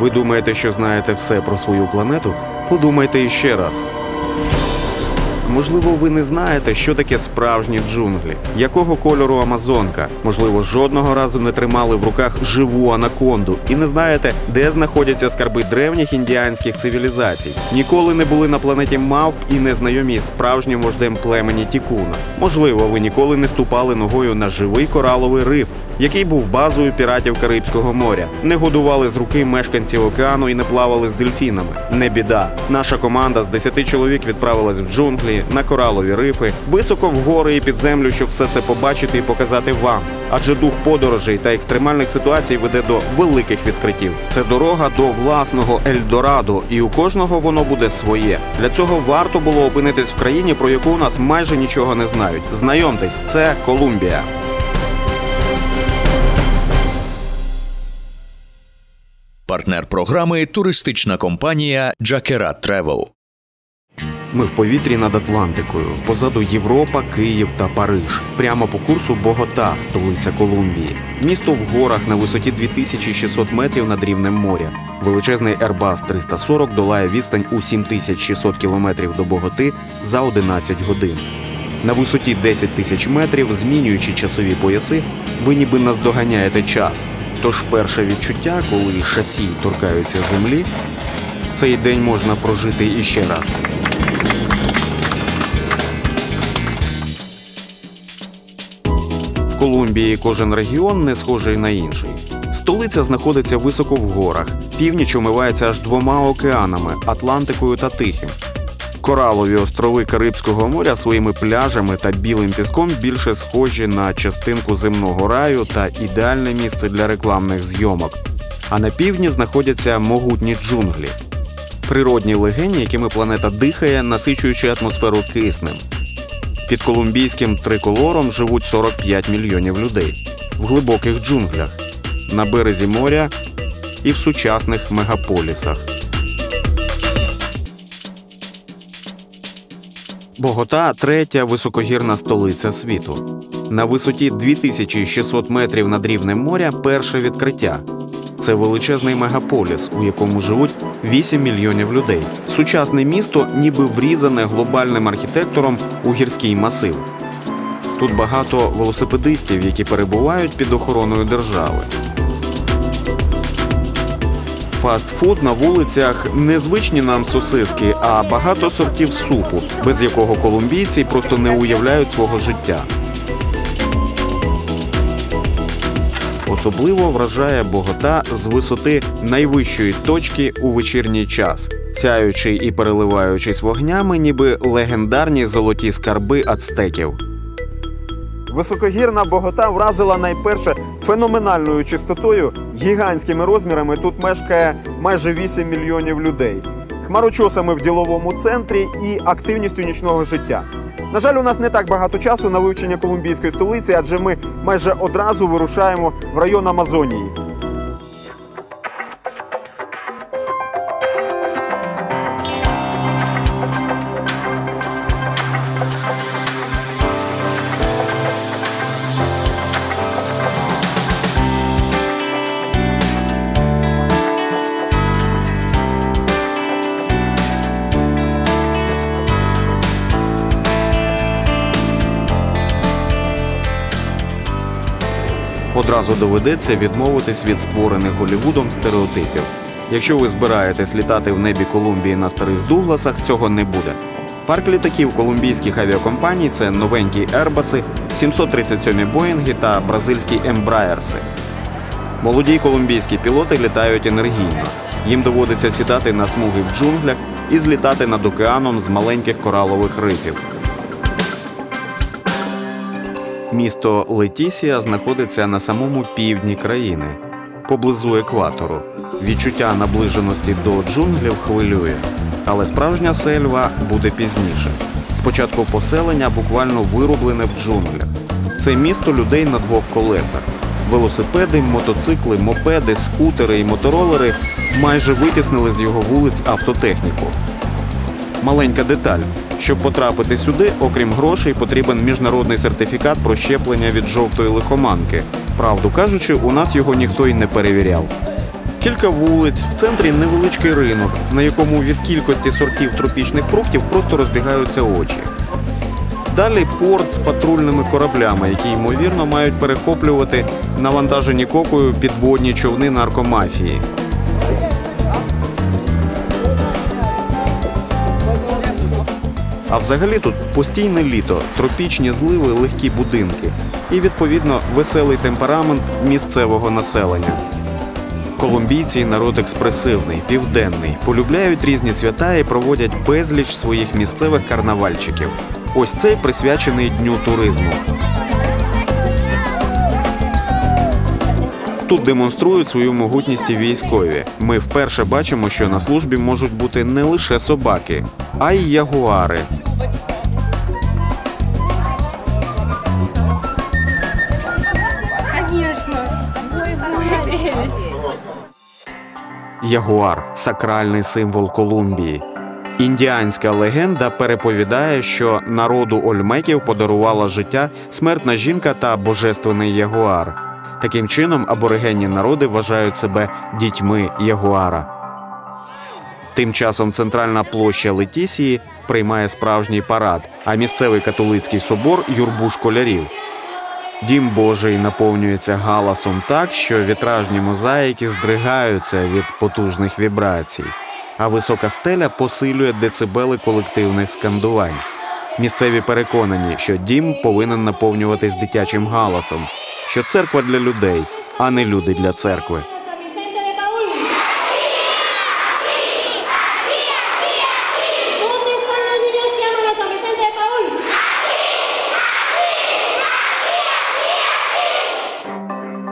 Ви думаєте, що знаєте все про свою планету? Подумайте іще раз. Можливо, ви не знаєте, що таке справжні джунглі, якого кольору Амазонка. Можливо, жодного разу не тримали в руках живу анаконду і не знаєте, де знаходяться скарби древніх індіанських цивілізацій. Ніколи не були на планеті мавп і не знайомі з справжнім вождем племені Тікуна. Можливо, ви ніколи не ступали ногою на живий кораловий риф, який був базою піратів Карибського моря, не годували з руки мешканців океану і не плавали з дельфінами. Не біда. Наша команда з 10 чоловік відправилась в джунглі, на коралові рифи, високо в гори і під землю, щоб все це побачити і показати вам. Адже дух подорожей та екстремальних ситуацій веде до великих відкриттів. Це дорога до власного Ельдорадо, і у кожного воно буде своє. Для цього варто було опинитись в країні, про яку у нас майже нічого не знають. Знайомтесь, це Колумбія. Партнер програми туристична компанія Джакера Тревел. Ми в повітрі над Атлантикою. Позаду Європа, Київ та Париж. Прямо по курсу Богота, столиця Колумбії. Місто в горах на висоті 2600 метрів над рівнем моря. Величезний Airbus 340 долає відстань у 7600 кілометрів до Боготи за 11 годин. На висоті 10 тисяч метрів, змінюючи часові пояси, ви ніби наздоганяєте час. Тож перше відчуття, коли шасі торкаються землі, цей день можна прожити іще раз. В Колумбії кожен регіон не схожий на інший. Столиця знаходиться високо в горах. Північ омивається аж двома океанами Атлантикою та Тихим. Коралові острови Карибського моря своїми пляжами та білим піском більше схожі на частинку земного раю та ідеальне місце для рекламних зйомок. А на півдні знаходяться могутні джунглі, природні легені, якими планета дихає, насичуючи атмосферу киснем. Під колумбійським триколором живуть 45 мільйонів людей в глибоких джунглях, на березі моря і в сучасних мегаполісах. Богота третя високогірна столиця світу. На висоті 2600 метрів над рівнем моря перше відкриття. Це величезний мегаполіс, у якому живуть 8 мільйонів людей. Сучасне місто ніби врізане глобальним архітектором у гірський масив. Тут багато велосипедистів, які перебувають під охороною держави. Фастфуд на вулицях незвичні нам сосиски, а багато сортів супу, без якого колумбійці просто не уявляють свого життя. Особливо вражає Богота з висоти найвищої точки у вечірній час, сяючи і переливаючись вогнями, ніби легендарні золоті скарби ацтеків. Високогірна Богота вразила найперше феноменальною чистотою, гігантськими розмірами. Тут мешкає майже 8 мільйонів людей, хмарочосами в діловому центрі і активністю нічного життя. На жаль, у нас не так багато часу на вивчення колумбійської столиці, адже ми майже одразу вирушаємо в район Амазонії. Одразу доведеться відмовитись від створених Голлівудом стереотипів. Якщо ви збираєтесь літати в небі Колумбії на старих Дугласах, цього не буде. Парк літаків колумбійських авіакомпаній це новенькі Ербаси, 737 Боїнги та бразильські Ембраєрси. Молоді колумбійські пілоти літають енергійно. Їм доводиться сідати на смуги в джунглях і злітати над океаном з маленьких коралових рифів. Місто Летісія знаходиться на самому півдні країни, поблизу екватору. Відчуття наближеності до джунглів хвилює, але справжня сельва буде пізніше. Спочатку поселення буквально вироблене в джунглях. Це місто людей на двох колесах. Велосипеди, мотоцикли, мопеди, скутери і моторолери майже витіснили з його вулиць автотехніку. Маленька деталь. Щоб потрапити сюди, окрім грошей, потрібен міжнародний сертифікат про щеплення від жовтої лихоманки. Правду кажучи, у нас його ніхто й не перевіряв. Кілька вулиць, в центрі невеличкий ринок, на якому від кількості сортів тропічних фруктів просто розбігаються очі. Далі порт з патрульними кораблями, які ймовірно мають перехоплювати навантажені кокою підводні човни наркомафії. А взагалі тут постійне літо, тропічні зливи, легкі будинки і відповідно веселий темперамент місцевого населення. Колумбійці народ експресивний, південний, полюбляють різні свята і проводять безліч своїх місцевих карнавальчиків. Ось цей присвячений дню туризму. Тут демонструють свою могутність і військові. Ми вперше бачимо, що на службі можуть бути не лише собаки, а й ягуари. Ягуар сакральний символ Колумбії. Індіанська легенда переповідає, що народу ольмеків подарувала життя смертна жінка та божественний ягуар. Таким чином, аборигенні народи вважають себе дітьми ягуара. Тим часом центральна площа Летісії приймає справжній парад, а місцевий католицький собор юрбу школярів. Дім Божий наповнюється галасом так, що вітражні мозаїки здригаються від потужних вібрацій, а висока стеля посилює децибели колективних скандувань. Місцеві переконані, що дім повинен наповнюватись дитячим галасом, що церква для людей, а не люди для церкви.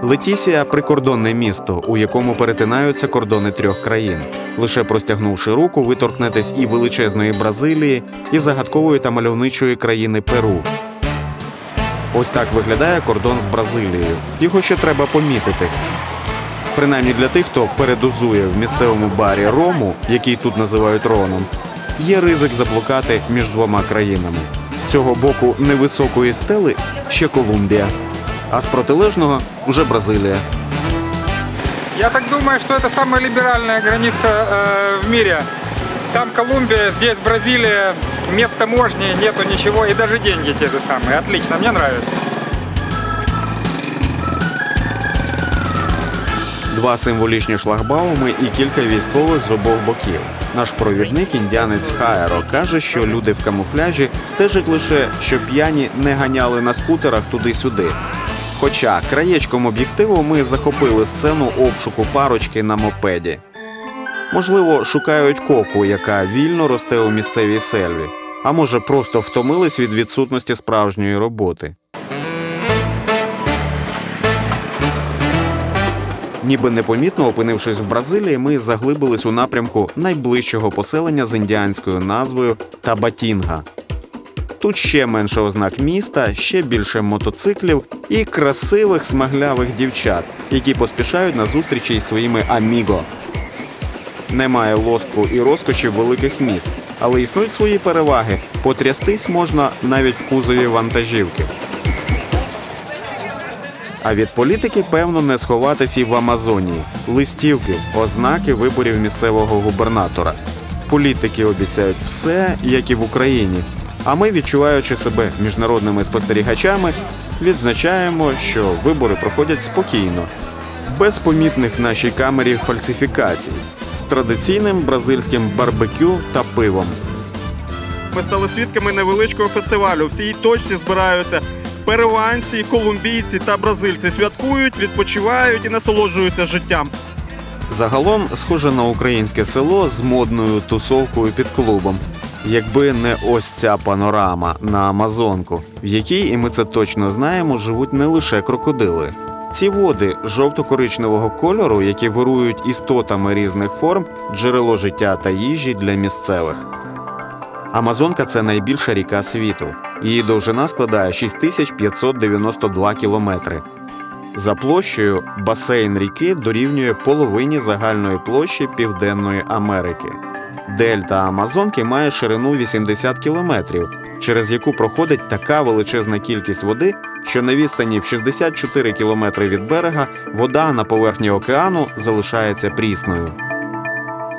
Летісія прикордонне місто, у якому перетинаються кордони трьох країн. Лише простягнувши руку, ви торкнетесь і величезної Бразилії, і загадкової та мальовничої країни Перу. Ось так виглядає кордон з Бразилією. Його ще треба помітити. Принаймні для тих, хто передозує в місцевому барі рому, який тут називають роном, є ризик заблукати між двома країнами. З цього боку невисокої стели ще Колумбія, а з протилежного вже Бразилія. Я так думаю, что это самая либеральная граница э, в мире. Там Колумбия, здесь Бразилия, нет таможни, нету ничего, и даже деньги те же самые. Отлично, мне нравится. Два символічні шлагбауми і кілька військових з обох боків. Наш провідник, індіанець Хаеро, каже, що люди в камуфляжі стежать лише, щоб п'яні не ганяли на скутерах туди-сюди. Хоча краєчком об'єктиву ми захопили сцену обшуку парочки на мопеді. Можливо, шукають коку, яка вільно росте у місцевій сельві, а може просто втомились від відсутності справжньої роботи. Ніби непомітно опинившись в Бразилії, ми заглибились у напрямку найближчого поселення з індіанською назвою Табатінга. Тут ще менше ознак міста, ще більше мотоциклів і красивих смаглявих дівчат, які поспішають на зустрічі із своїми аміго. Немає лоску і розкоші великих міст, але існують свої переваги. Потрястись можна навіть в кузові вантажівки. А від політики, певно, не сховатись і в Амазонії. Листівки, ознаки виборів місцевого губернатора. Політики обіцяють все, як і в Україні. А ми, відчуваючи себе міжнародними спостерігачами, відзначаємо, що вибори проходять спокійно, без помітних нашій камері фальсифікацій, з традиційним бразильським барбекю та пивом. Ми стали свідками невеличкого фестивалю. В цій точці збираються перуанці, колумбійці та бразильці. Святкують, відпочивають і насолоджуються життям. Загалом схоже на українське село з модною тусовкою під клубом. Якби не ось ця панорама на Амазонку, в якій, і ми це точно знаємо, живуть не лише крокодили. Ці води жовто-коричневого кольору, які вирують істотами різних форм, джерело життя та їжі для місцевих. Амазонка це найбільша ріка світу. Її довжина складає 6592 кілометри. За площею басейн ріки дорівнює половині загальної площі Південної Америки. Дельта Амазонки має ширину 80 кілометрів, через яку проходить така величезна кількість води, що на відстані в 64 кілометри від берега вода на поверхні океану залишається прісною.